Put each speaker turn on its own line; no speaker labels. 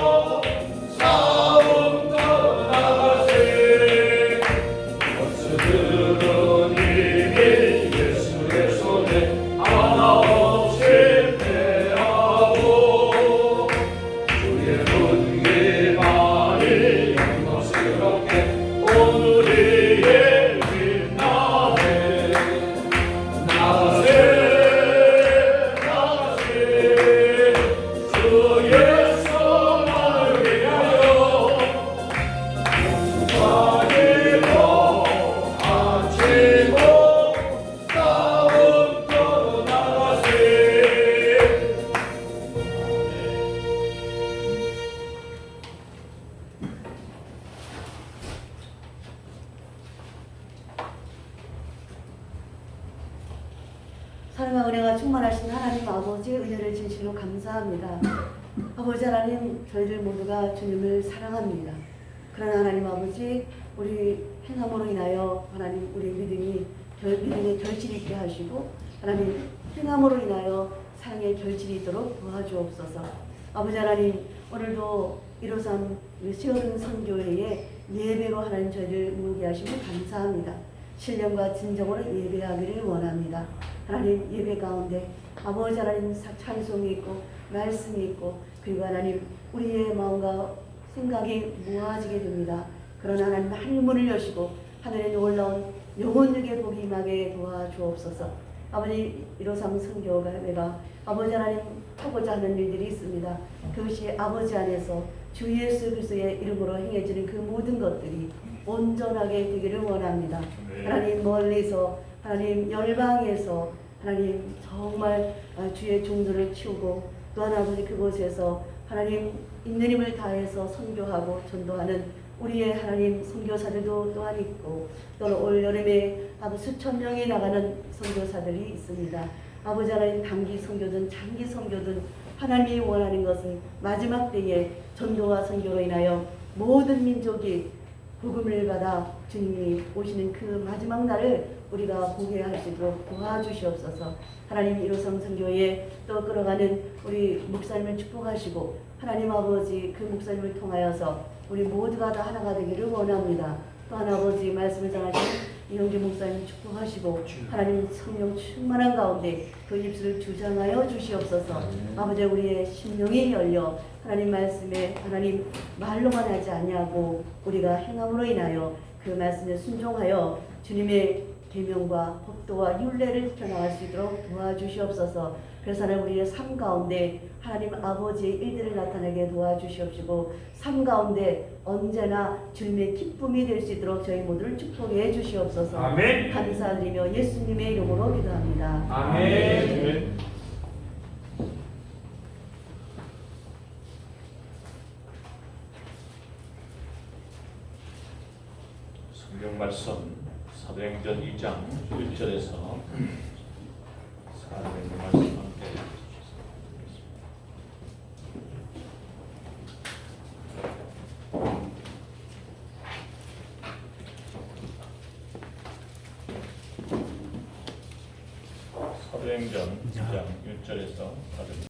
Lord. 충만하신 하나님 아버지의 은혜를 진실로 감사합니다. 아버지 하나님, 저희들 모두가 주님을 사랑합니다. 그러나 하나님 아버지, 우리 행함으로 인하여 하나님 우리 믿음이 결, 믿음의 결실이 있게 하시고 하나님 행함으로 인하여 사랑의 결실이 있도록 도와주옵소서. 아버지 하나님, 오늘도 153 시어른 선교회에 예배로 하나님 저희를 모으게 하시면 감사합니다. 신령과 진정으로 예배하기를 원합니다. 하나님 예배 가운데 아버지 하나님 사- 찬송이 있고 말씀이 있고 그리고 하나님 우리의 마음과 생각이 모아지게 됩니다. 그러나 하나님 하늘 문을 여시고 하늘에 놀라운 영혼에게 복이 임하게 도와주옵소서. 아버지 153 성교회가 아버지 하나님 하고자 하는 일들이 있습니다. 그것이 아버지 안에서 주 예수 그리스도의 이름으로 행해지는 그 모든 것들이 온전하게 되기를 원합니다.
네.
하나님 멀리서 하나님 열방에서 하나님 정말 아, 주의 종들을 치우고 또한 아버지 그곳에서 하나님 있는 힘을 다해서 선교하고 전도하는 우리의 하나님 선교사들도 또한 있고 또 올 여름에 아주 수천 명이 나가는 선교사들이 있습니다. 아버지 하나님 단기 선교든 장기 선교든 하나님이 원하는 것은 마지막 때에 전도와 선교로 인하여 모든 민족이 복음을 받아 주님이 오시는 그 마지막 날을 우리가 보게 있도록 도와주시옵소서. 하나님 이로성 선교에 또 끌어가는 우리 목사님을 축복하시고 하나님 아버지 그 목사님을 통하여서 우리 모두가 다 하나가 되기를 원합니다. 또한 아버지 말씀을 전하신 이영주 목사님 축복하시고 하나님 성령 충만한 가운데 그 입술을 주장하여 주시옵소서. 아버지 우리의 심령이 열려 하나님 말씀에 하나님 말로만 하지 아니하고 우리가 행함으로 인하여 그 말씀에 순종하여 주님의 계명과 법도와 율례를 지켜나갈 수 있도록 도와주시옵소서. 그래서 하나님 우리의 삶 가운데 하나님 아버지의 일들을 나타내게 도와주시옵시고 삶 가운데 언제나 주님의 기쁨이 될 수 있도록 저희 모두를 축복해 주시옵소서.
아멘.
감사드리며 예수님의 이름으로 기도합니다.
아멘. 성경 말씀 사도행전 2장 1절에서 4절 말씀 함께 사도행전 2장 1절에서 4절